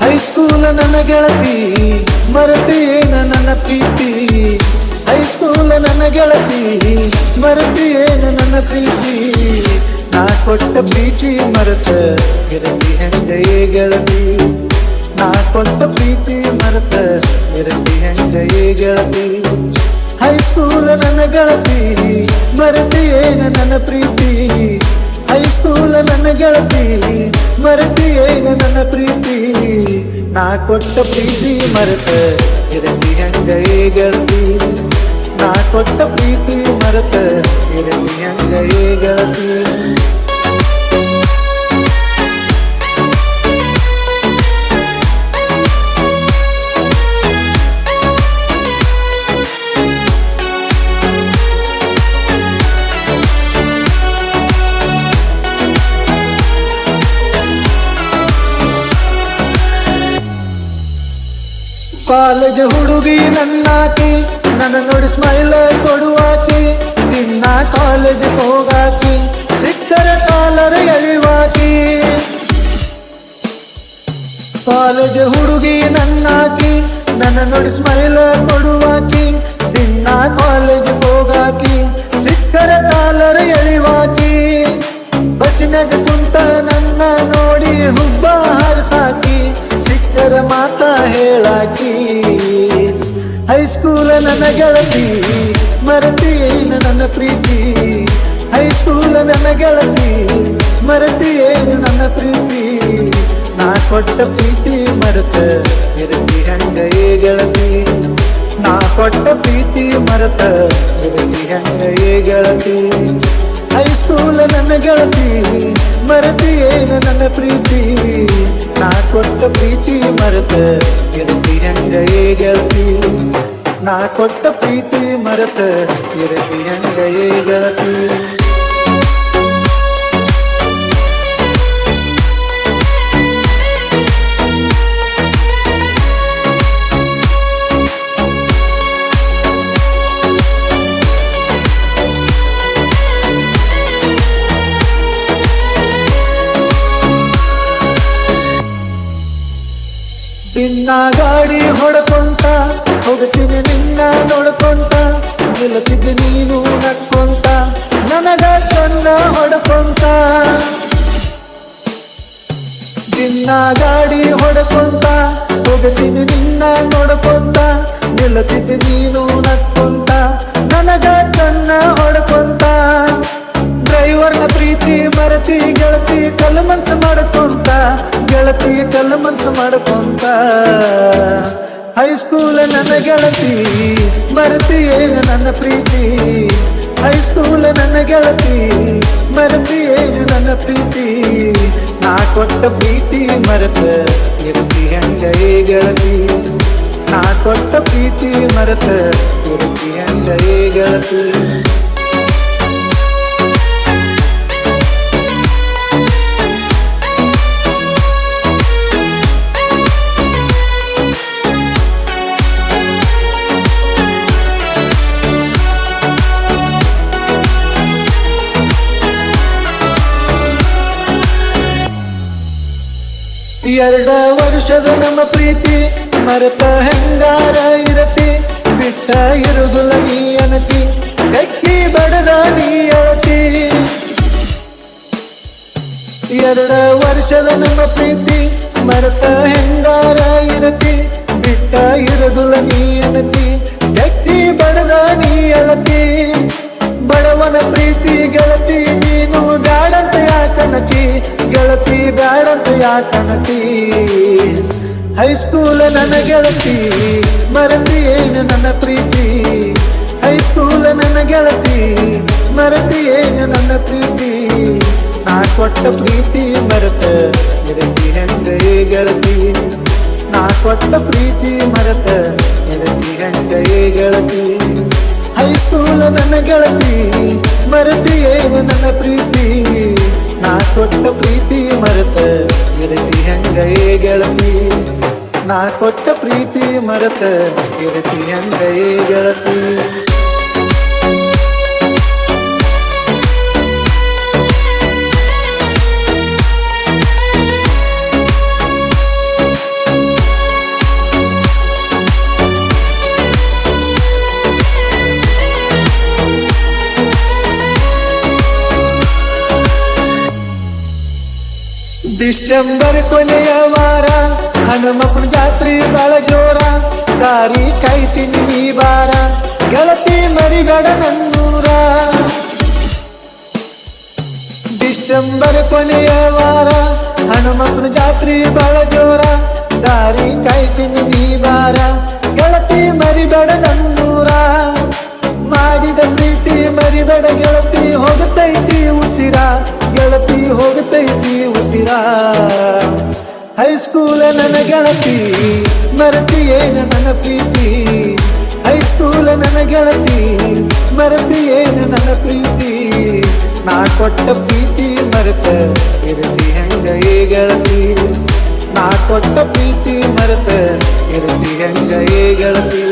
ಹೈಸ್ಕೂಲ ನನ್ನ ಗೆಳತಿ ಮರತಿಯೇನ ನನ್ನ ಪ್ರೀತಿ. ಹೈಸ್ಕೂಲ ನನ್ನ ಗೆಳತಿ ಮರತಿಯೇನ ನನ್ನ ಪ್ರೀತಿ. ನಾ ಕೊಟ್ಟ ಪ್ರೀತಿ ಮರತ ಇರಲಿ ಹೆಂಗೆಯೇ ಗೆಳತಿ? ನಾ ಕೊಟ್ಟ ಪ್ರೀತಿ ಮರತ ಇರಲಿ ಹೆಂಗೆಯೇ ಗೆಳತಿ? ಹೈಸ್ಕೂಲ ನನ್ನ ಗೆಳತಿ ಮರತಿಯೇನ ನನ್ನ ಪ್ರೀತಿ. ಹೈಸ್ಕೂಲ್ ನನ್ನ ಗೆಳತಿ ಮರೆತಿಯೇನ ನನ್ನ ಪ್ರೀತಿ? ನಾ ಕೊಟ್ಟ ಪ್ರೀತಿ ಮರೆತ ಇರಲಿ ಹಂಗಯೇ ಗೆಳತಿ? ನಾ ಕೊಟ್ಟ ಪ್ರೀತಿ ಮರೆತ ಇರಲಿ ಹಂಗಯೇ ಕಾಲೇಜ್ ಹುಡುಗಿ ನನ್ನಾಕಿ ನನ್ನ ನೋಡಿ ಸ್ಮೈಲ್ ಕೊಡುವಾಕಿ ದಿನ ಕಾಲೇಜ್ ಹೋಗಾಕಿ, ಸಿಕ್ಕರ ಕಾಲರ ಎಳಿವಾಕಿ ಕಾಲೇಜ್ ಹುಡುಗಿ ನನ್ನಾಕಿ ನನ್ನ ನೋಡಿ ಸ್ಮೈಲ್ ಕೊಡುವಾಕಿ ದಿನ ಕಾಲೇಜ್ ಹೋಗಾಕಿ, ಸಿಕ್ಕರ ಕಾಲರ ಎಳಿವಾಕಿ ಬಸ್ಸಿನಾಗ ಕುಂತ ನನ್ನ ನೋಡಿ ಹಾರಸಾಕಿ ಸಿಕ್ಕರ ಮಾತ ಹೇಳಾಕಿ ಹೈಸ್ಕೂಲ ನನ್ನ ಗೆಳತಿ ಮರತಿಯೇನು ನನ್ನ ಪ್ರೀತಿ? ಹೈಸ್ಕೂಲ ನನ್ನ ಗೆಳತಿ ಮರತಿಯೇನು ನನ್ನ ಪ್ರೀತಿ? ನಾ ಕೊಟ್ಟ ಪ್ರೀತಿ ಮರೆತ ಇರಲಿ ಹಂಗಯೇ ಗೆಳತಿ? ನಾ ಕೊಟ್ಟ ಪ್ರೀತಿ ಮರೆತ ಇರತಿ ಹಂಗಯೇ ಗೆಳತಿ? ಹೈಸ್ಕೂಲ ನನ್ನ ಗೆಳತಿ ಮರೆತಿಯೇನು ನನ್ನ ಪ್ರೀತಿ? ನಾ ಕೊಟ್ಟ ಪ್ರೀತಿ ಮರೆತ ಇರುತ್ತಿರಂಗ ಗೆಳತಿ ನಾ ಕೊಟ್ಟ ಪ್ರೀತಿ ಮರೆತ ಇರುತ್ತಿರಂಗ ಗೆಳತಿ ಗಾಡಿ ಹೊಡ್ಕೊಂತ, ಹೋಗ್ತೀನಿ ನಿನ್ನ ನೋಡ್ಕೊಂತ ನಿಲ್ಲತಿದ್ದು ನೀನು ನಕ್ಕೊಂತ, ನನಗ ಕನ್ನ ಹೊಡ್ಕೊಂತ. ನಿನ್ನ ಗಾಡಿ ಹೊಡ್ಕೊಂತ, ಹೋಗ್ತೀನಿ ನಿನ್ನ ನೋಡ್ಕೊಂತ ನಿಲ್ಲತಿದ್ದು ನೀನು ನಕ್ಕೊಂತ, ನನಗ ಕನ್ನ ಹೊಡ್ಕೊಂತ. ಗೆಳತಿ ಕಲ್ಲ ಮನ್ಸು ಮಾಡ್ಕೊಂತ. ಹೈಸ್ಕೂಲ್ ನನ್ನ ಗೆಳತಿ ಮರತಿ ಏನು ನನ್ನ ಪ್ರೀತಿ. ಹೈಸ್ಕೂಲ್ ನನ್ನ ಗೆಳತಿ ಮರತಿ ಏನು ನನ್ನ ಪ್ರೀತಿ. ನಾ ಕೊಟ್ಟ ಪ್ರೀತಿ ಮರೆತ ಇರತಿ ಹಂಗಯೇ ಗೆಳತಿ. ನಾ ಕೊಟ್ಟ ಪ್ರೀತಿ ಮರೆತ ಇರತಿ ಹಂಗಯೇ ಗೆಳತಿ. ಎರಡ ವರ್ಷದ ನಮ್ಮ ಪ್ರೀತಿ, ಮರೆತ ಹೆಂಗಾರ ಇರತಿ, ಬಿಟ್ಟ ಇರುದುಲ ನೀ ಅನತಿ ಕಕ್ಕಿ ಬಡದ ನೀ ಅಳತಿ. ಎರಡ ವರ್ಷದ ನಮ್ಮ ಪ್ರೀತಿ, ಮರೆತ ಹೆಂಗಾರ ಇರತಿ, ಬಿಟ್ಟ ಇರುದುಲ್ಲ ಯಾಕನತಿ ಹೈಸ್ಕೂಲ ನನ್ನ ಗೆಳತಿ ಮರತಿ ಏನು ನನ್ನ ಪ್ರೀತಿ? ಹೈಸ್ಕೂಲ ನನ್ನ ಗೆಳತಿ ಮರತಿ ಏನು ನನ್ನ ಪ್ರೀತಿ? ನಾ ಕೊಟ್ಟ ಪ್ರೀತಿ ಮರೆತ ಇರತಿ ಹೆಂಗಯೇ ಗೆಳತಿ ನಾ ಕೊಟ್ಟ ಪ್ರೀತಿ ಮರೆತ ಇರತಿ ಹೆಂಗಯೇ ಗೆಳತಿ ಹೈಸ್ಕೂಲ ನನ್ನ ಗೆಳತಿ ಮರತಿ ಏನು ನನ್ನ ಪ್ರೀತಿ? ನಾ ಕೊಟ್ಟ ಪ್ರೀತಿ ಮರೆತ ಗೆಳತಿ ನಾ ಕೊಟ್ಟ ಪ್ರೀತಿ ಮರತ ಇರತಿ ಹೆಂಗಯೇ ಗೆಳತಿ. ಡಿಸೆಂಬರ್ ಕೊನೆಯ ವಾರ, ಹನುಮಪ್ಪನ ಜಾತ್ರೆ ಬಾಳ ಜೋರ ದಾರಿ ಕಾಯ್ತೀನಿ ನೀ ಬಾರ, ಗೆಳತಿ ಮರಿಬೇಡ ನನ್ನೂರ. ಡಿಸೆಂಬರ್ ಕೊನೆಯ ವಾರ, ಹನುಮಪ್ಪನ ಜಾತ್ರೆ ಬಾಳ ಜೋರ ದಾರಿ ಕಾಯ್ತೀನಿ ನೀ ಬಾರ, ಗೆಳತಿ ಮರಿಬೇಡ ಉಸಿರ ಹೈಸ್ಕೂಲ ನನ್ನ ಗೆಳತಿ ಏನ ನನ್ನ ಪ್ರೀತಿ? ಹೈಸ್ಕೂಲ ನನ್ನ ಗೆಳತಿ ಏನ ನನ್ನ ಪ್ರೀತಿ? ನಾ ಕೊಟ್ಟ ಪ್ರೀತಿ ಮರೆತ ಇರತಿ ಹೆಂಗ ಏ ಗೆಳತಿ? ನಾ ಕೊಟ್ಟ ಪ್ರೀತಿ ಮರೆತ ಇರತಿ ಹೆಂಗ ಏ ಗೆಳತಿ?